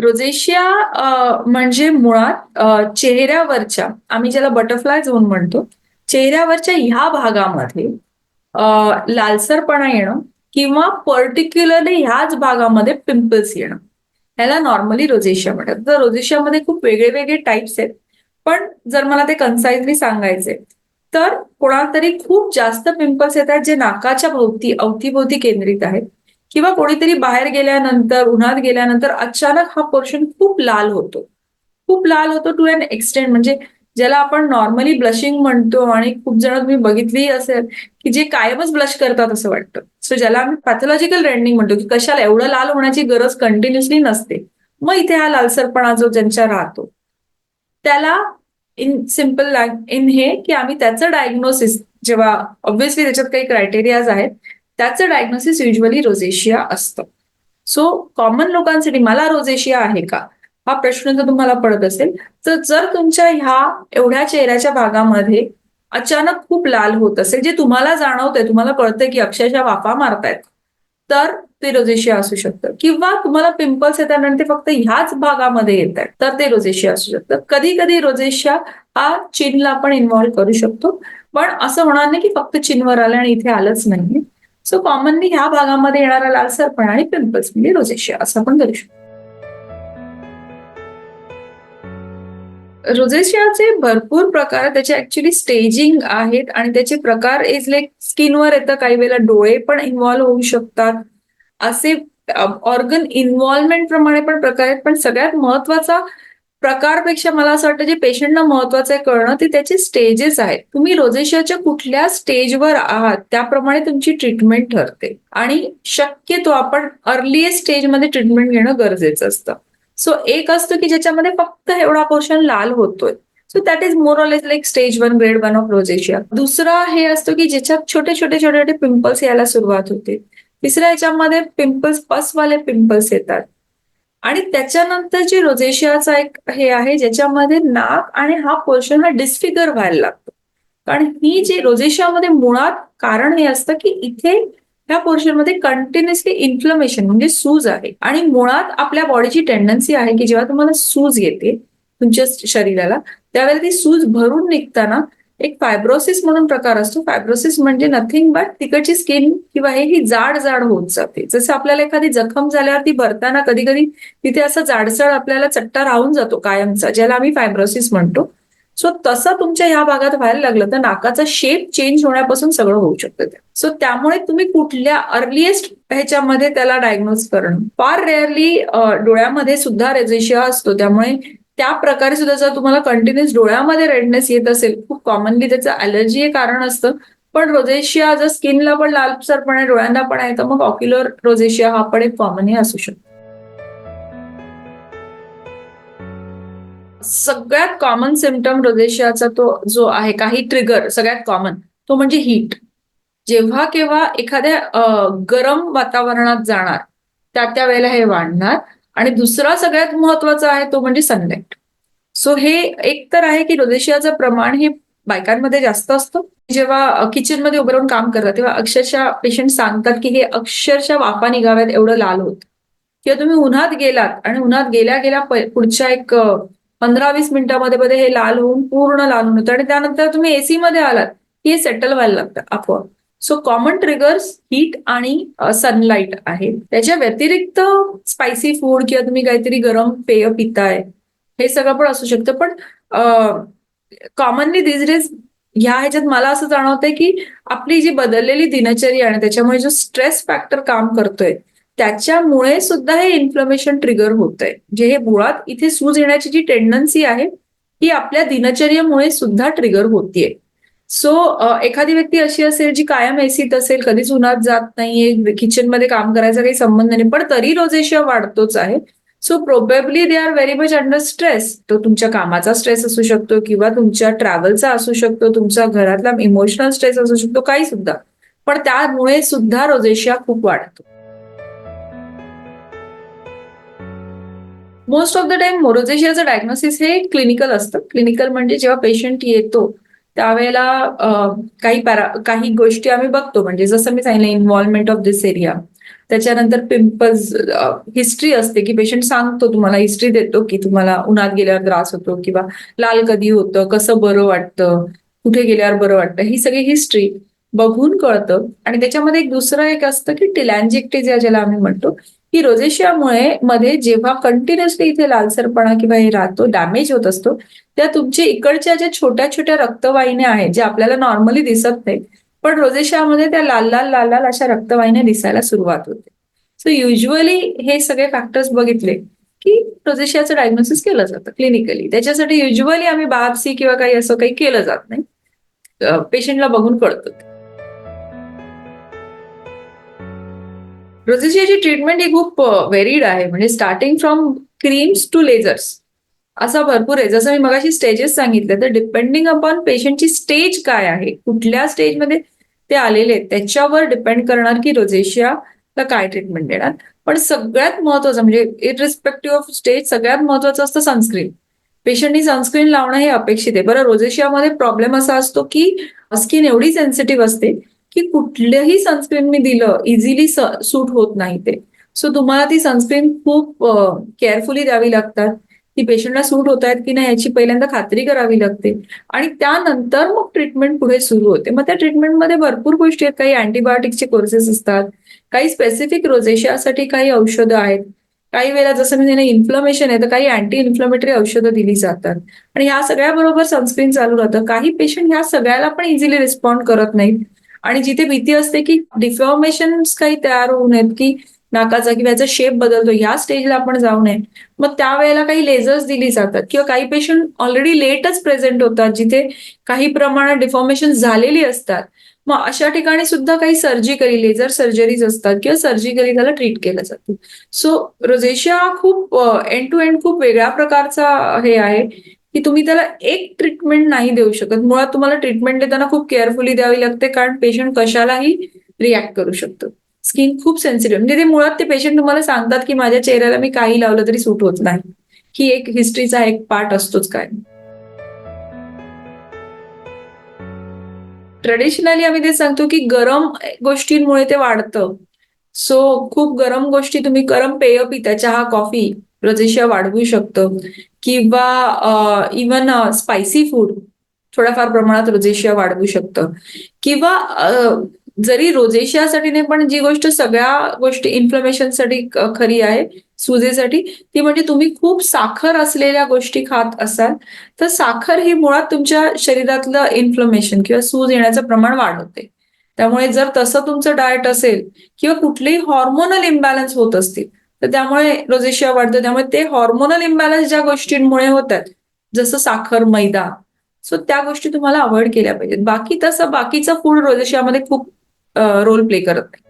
Rosacea म्हणजे मुळात चेहऱ्यावरच्या आम्ही ज्याला बटरफ्लाय झोन म्हणतो चेहऱ्यावरच्या ह्या भागामध्ये लालसरपणा येणं किंवा पर्टिक्युलरली ह्याच भागामध्ये पिंपल्स येणं. ह्याला नॉर्मली रोजेशिया म्हणतात. तर रोजेशियामध्ये खूप वेगळे वेगळे टाइप्स आहेत. पण जर मला ते कन्साइजली सांगायचे तर कोणाला तरी खूप जास्त पिंपल्स येत आहेत जे नाकाच्या भोवती अवतीभोवती केंद्रित आहेत. किंवा कोणीतरी बाहेर गेल्यानंतर उन्हात गेल्यानंतर अचानक हा पोर्शन खूप लाल होतो. खूप लाल होतो टू अन एक्सटेंड म्हणजे ज्याला आपण नॉर्मली ब्लशिंग म्हणतो आणि खूप जण तुम्ही बघितलीही असेल की जे कायमच ब्लश करतात असं वाटतं. सो ज्याला आम्ही पॅथॉलॉजिकल रेंडिंग म्हणतो की कशाला एवढं लाल होण्याची गरज कंटिन्युअसली नसते. मग इथे हा लालसरपणा जो ज्यांच्या राहतो त्याला इन सिंपल इन हे की आम्ही त्याचं डायग्नोसिस जेव्हा ऑब्व्हियसली त्याच्यात काही क्रायटेरियाज आहेत त्याचं डायग्नोसिस युजली रोझेशिया असतं. सो कॉमन लोकांसाठी मला रोझेशिया आहे का? हा प्रश्न जर तुम्हाला पडत असेल तर जर तुमच्या ह्या एवढ्या चेहऱ्याच्या भागामध्ये अचानक खूप लाल होत असेल जे तुम्हाला जाणवतंय तुम्हाला कळतंय की अक्षरशः वाफा मारतायत तर ते रोझेशिया असू शकतं. किंवा तुम्हाला पिंपल्स येतात आणि ते फक्त ह्याच भागामध्ये येत आहेत तर ते रोझेशिया असू शकतं. कधी कधी रोझेशिया हा चिनला पण इन्व्हॉल्व्ह करू शकतो पण असं होणार नाही की फक्त चिनवर आलं आणि इथे आलंच नाही सो कॉमनली ह्या भागामध्ये येणारा लालसरपणा आणि पिंपल्स म्हणजे रोझेशिया असं आपण करू शकतो. रोजेशियाचे भरपूर प्रकार त्याचे ऍक्च्युली स्टेजिंग आहेत आणि त्याचे प्रकार इज लाईक स्किनवर येतं काही वेळेला डोळे पण इन्व्हॉल्व्ह होऊ शकतात. असे ऑर्गन इन्व्हॉल्वमेंट प्रमाणे पण प्रकार आहेत पण सगळ्यात महत्त्वाचा प्रकारपेक्षा मला असं वाटतं जे पेशंटला महत्वाचं आहे कळणं ते त्याचे स्टेजेस आहेत. तुम्ही रोजेशियाच्या कुठल्या स्टेजवर आहात त्याप्रमाणे तुमची ट्रीटमेंट ठरते. आणि शक्यतो आपण अर्लीएस्ट स्टेजमध्ये ट्रीटमेंट घेणं गरजेचं असतं. सो एक असतं की ज्याच्यामध्ये फक्त एवढा पोर्शन लाल होतोय. So that is more all is like stage one grade one of rosacea दुसरा हे असतो की ज्याच्यात छोटे छोटे छोटे छोटे पिंपल्स यायला सुरुवात होते. तिसऱ्या याच्यामध्ये पिंपल्स पसवाले पिंपल्स येतात. आणि त्याच्यानंतर जे रोझेशियाचा एक हे आहे ज्याच्यामध्ये नाक आणि हा पोर्शन हा डिस्फिगर व्हायला लागतो. कारण ही जी रोझेशियामध्ये मुळात कारण हे असतं की इथे ह्या पोर्शनमध्ये कंटिन्युअसली इन्फ्लमेशन म्हणजे सूज आहे. आणि मुळात आपल्या बॉडीची टेंडन्सी आहे की जेव्हा तुम्हाला सूज येते तुमच्या शरीराला त्यावेळेला ती सूज भरून निघताना एक फायब्रोसिस म्हणून प्रकार असतो. फायब्रोसिस म्हणजे नथिंग बट तिकडची स्किन किंवा हे ही जाड जाड होत जाते. जसं आपल्याला एखादी जखम झाल्यावर ती भरताना कधी कधी तिथे असं जाडसड आपल्याला चट्टा राहून जातो कायमचा ज्याला आम्ही फायब्रोसिस म्हणतो. सो तसं तुमच्या ह्या भागात व्हायला लागलं तर नाकाचा शेप चेंज होण्यापासून सगळं होऊ शकतं सो त्यामुळे तुम्ही कुठल्या अर्लिएस्ट ह्याच्यामध्ये त्याला डायग्नोज करणं. फार रेअरली डोळ्यामध्ये सुद्धा रेझेशिया असतो. त्यामुळे त्या प्रकारे सुद्धा जर तुम्हाला कंटिन्युअस डोळ्यामध्ये रेडनेस येत असेल खूप कॉमनली त्याचं अलर्जी हे कारण असतं. पण रोझेशिया जर स्किनला पण लालसरपणे डोळ्यांना पण आहे तर मग ऑक्युलर रोझेशिया हा पण एक कॉमनही असू शकतो. सगळ्यात कॉमन सिमटम रोझेशियाचा तो जो आहे काही ट्रिगर सगळ्यात कॉमन तो म्हणजे हीट जेव्हा केव्हा एखाद्या गरम वातावरणात जाणार त्या त्या वेळेला हे वाढणार. आणि दुसरा सगळ्यात महत्त्वाचा आहे तो म्हणजे सनलाईट सो हे एक तर आहे की रोदेशियाचं प्रमाण हे बायकांमध्ये जास्त असतं. जेव्हा किचनमध्ये उभं राहून काम करतात तेव्हा अक्षरशः पेशंट सांगतात की हे अक्षरशः वाफा निघाव्यात एवढं लाल होत. किंवा तुम्ही उन्हात गेलात आणि उन्हात गेल्या गेल्या पुढच्या एक पंधरा वीस मिनिटामध्ये मध्ये हे लाल होऊन पूर्ण लाल होऊन होतं. आणि त्यानंतर तुम्ही एसी मध्ये आलात की हे सेटल व्हायला लागतं आपोआप. सो कॉमन ट्रिगर्स हीट आणि सनलाईट आहे त्याच्या व्यतिरिक्त स्पायसी फूड किंवा तुम्ही काहीतरी गरम पेय पिताय हे सगळं पण असू शकतं. पण कॉमनली दिस डेज ह्या ह्याच्यात मला असं जाणवतंय की आपली जी बदललेली दिनचर्या आणि त्याच्यामुळे जो स्ट्रेस फॅक्टर काम करतोय त्याच्यामुळे सुद्धा हे इन्फ्लमेशन ट्रिगर होत आहे जे हे मुळात इथे सूज येण्याची जी टेंडन्सी आहे ही आपल्या दिनचर्येमुळे सुद्धा ट्रिगर होतीये. सो एखादी व्यक्ती अशी असेल जी कायम एसीत असेल कधीच उन्हात जात नाहीये किचनमध्ये काम करायचा काही संबंध नाही पण तरी रोजेशिया वाढतोच आहे. So probably they are very much under stress तो तुमच्या कामाचा स्ट्रेस असू शकतो किंवा तुमच्या ट्रॅव्हलचा असू शकतो तुमच्या घरातला इमोशनल स्ट्रेस असू शकतो काही सुद्धा. पण त्यामुळे सुद्धा रोजेशिया खूप वाढतो. मोस्ट ऑफ द टाइम मोरोजेशियाचं डायग्नोसिस हे क्लिनिकल असतं. क्लिनिकल म्हणजे जेव्हा पेशंट येतो त्यावेळेला काही पॅरा काही गोष्टी आम्ही बघतो. म्हणजे जसं मी सांगितलं इन्व्हॉल्वमेंट ऑफ दिस एरिया त्याच्यानंतर पिंपल्स हिस्ट्री असते की पेशंट सांगतो तुम्हाला हिस्ट्री देतो की तुम्हाला उन्हात गेल्यावर त्रास होतो किंवा लाल कधी होतं कसं बरं वाटतं कुठे गेल्यावर बरं वाटतं ही सगळी हिस्ट्री बघून कळतं. आणि त्याच्यामध्ये एक दुसरं एक असतं की टिलॅन्जिक्टिझिया ज्याला आम्ही म्हणतो की रोजेशियामुळे मध्ये जेव्हा कंटिन्युअसली इथे लालसरपणा किंवा हे राहतो डॅमेज होत असतो त्या तुमच्या इकडच्या ज्या छोट्या छोट्या रक्तवाहिन्या आहेत ज्या आपल्याला नॉर्मली दिसत नाहीत पण रोजेशियामध्ये त्या लाल लाल लाल लाल अशा रक्तवाहिन्या दिसायला सुरुवात होते. सो युजली हे सगळे फॅक्टर्स बघितले की रोजेशियाचं डायग्नोसिस केलं जातं क्लिनिकली त्याच्यासाठी युजली आम्ही बापसी किंवा काही असं काही केलं जात नाही. पेशंटला बघून कळतं. रोजेशियाची ट्रीटमेंट ही खूप व्हेरीड आहे. म्हणजे starting from creams to lasers असा भरपूर आहे. जसं मी मगाशी स्टेजेस सांगितले तर डिपेंडिंग अपॉन पेशंटची स्टेज काय आहे कुठल्या स्टेजमध्ये ते आलेले आहेत त्याच्यावर डिपेंड करणार की रोजेशियाला काय ट्रीटमेंट देणार. पण सगळ्यात महत्वाचं म्हणजे इरिस्पेक्टिव्ह ऑफ स्टेज सगळ्यात महत्वाचं असतं सनस्क्रीन पेशंटनी सनस्क्रीन लावणं हे अपेक्षित आहे. बरं रोजेशियामध्ये प्रॉब्लेम असा असतो की स्किन एवढी सेन्सिटिव्ह असते की कुठल्याही सनस्क्रीन मी दिलं इझिली सूट होत नाही ते. सो तुम्हाला ती सनस्क्रीन खूप केअरफुली द्यावी लागतात. ती पेशंटला सूट होत आहेत की नाही याची पहिल्यांदा खात्री करावी लागते. आणि त्यानंतर मग ट्रीटमेंट पुढे सुरू होते. मग त्या ट्रीटमेंटमध्ये भरपूर गोष्टी आहेत. काही अँटीबायोटिकचे कोर्सेस असतात. काही स्पेसिफिक रोजेशियासाठी काही औषधं आहेत. काही वेळेला जसं मी इन्फ्लमेशन आहे तर काही अँटी इन्फ्लमेटरी औषधं दिली जातात. आणि ह्या सगळ्याबरोबर सनस्क्रीन चालू राहतं. काही पेशंट ह्या सगळ्याला पण इझिली रिस्पॉन्ड करत नाहीत. आणि जिथे भीती असते की डिफॉर्मेशन काही तयार होऊ नयेत की नाकाचा किंवा याचा शेप बदलतो या स्टेजला आपण जाऊ नये. मग त्यावेळेला काही लेझर्स दिली जातात किंवा काही पेशंट ऑलरेडी लेटच प्रेझेंट होतात जिथे काही प्रमाणात डिफॉर्मेशन झालेली असतात. मग अशा ठिकाणी सुद्धा काही सर्जिकली लेझर सर्जरीज असतात किंवा सर्जिकली त्याला ट्रीट केलं जातं. सो रोजेशिया खूप एंड टू एंड खूप वेगळ्या प्रकारचा हे आहे. की तुम्ही त्याला एक ट्रीटमेंट नाही देऊ शकत. मुळात तुम्हाला ट्रीटमेंट देताना खूप केअरफुली द्यावी लागते कारण पेशंट कशालाही रिॲक्ट करू शकतो. स्किन खूप सेन्सिटिव्ह म्हणजे ते मुळात ते पेशंट तुम्हाला सांगतात की माझ्या चेहऱ्याला मी काही लावलं तरी सूट होत नाही. ही एक हिस्ट्रीचा एक पार्ट असतोच काय. ट्रेडिशनली आम्ही ते सांगतो की गरम गोष्टींमुळे ते वाढतं. सो खूप गरम गोष्टी तुम्ही गरम पेय पिता चहा कॉफी रोजेशिया वाढवू शकतं. किंवा इवन स्पायसी फूड थोड्याफार प्रमाणात रोजेशिया वाढवू शकतं. किंवा जरी रोजेशियासाठी नाही पण जी गोष्ट सगळ्या गोष्टी इन्फ्लमेशनसाठी खरी आहे सुजेसाठी ती म्हणजे तुम्ही खूप साखर असलेल्या गोष्टी खात असाल तर साखर ही मुळात तुमच्या शरीरातलं इन्फ्लमेशन किंवा सूज येण्याचं प्रमाण वाढवते. त्यामुळे जर तसं तुमचं डाएट असेल किंवा कुठलेही हॉर्मोनल इम्बॅलन्स होत असतील तर त्यामुळे रोजेशिया वाढतो. त्यामुळे ते हॉर्मोनल इम्बॅलन्स ज्या गोष्टींमुळे होतात जसं साखर मैदा सो त्या गोष्टी तुम्हाला अवॉइड केल्या पाहिजेत. बाकी तसं बाकीचं फूड रोजेशियामध्ये खूप रोल प्ले करत नाही.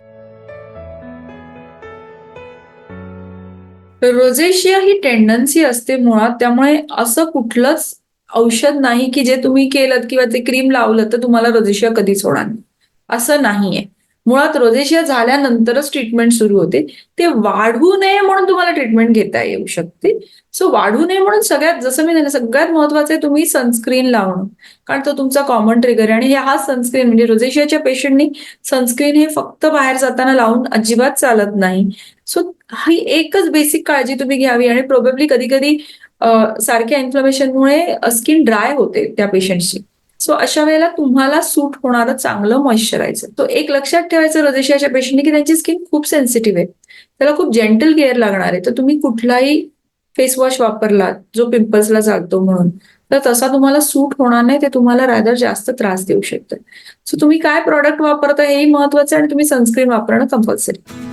रोजेशिया ही टेंडन्सी असते मुळात. त्यामुळे असं कुठलंच औषध नाही की जे तुम्ही केलं किंवा ते क्रीम लावलं तर तुम्हाला रोजेशिया कधीच होणार नाही. असं नाहीये. मुळात रोजेशिया झाल्यानंतरच ट्रीटमेंट सुरू होते. ते वाढू नये म्हणून तुम्हाला ट्रीटमेंट घेता येऊ शकते. सो वाढू नये म्हणून सगळ्यात जसं मी सगळ्यात महत्वाचं आहे तुम्ही सनस्क्रीन लावणं. कारण तो तुमचा कॉमन ट्रिगर आहे. आणि हा सनस्क्रीन म्हणजे रोजेशियाच्या पेशंटनी सनस्क्रीन हे फक्त बाहेर जाताना लावून अजिबात चालत नाही. सो ही एकच बेसिक काळजी तुम्ही घ्यावी. आणि प्रोबेबली कधी कधी सारख्या इन्फ्लमेशनमुळे स्किन ड्राय होते त्या पेशंटची सो अशा वेळेला तुम्हाला सूट होणारं चांगलं मॉइश्चरायझर तो एक लक्षात ठेवायचं रजेशियाच्या पेशंटनी की त्यांची स्किन खूप सेन्सिटिव्ह आहे. त्याला खूप जेंटल केअर लागणार आहे. तर तुम्ही कुठलाही फेस वॉश वापरला जो पिंपल्सला चालतो म्हणून तर तसा तुम्हाला सूट होणार नाही ते तुम्हाला रादर जास्त त्रास देऊ शकतं. सो तुम्ही काय प्रॉडक्ट वापरता हेही महत्वाचं आणि तुम्ही सनस्क्रीन वापरणं कंपल्सरी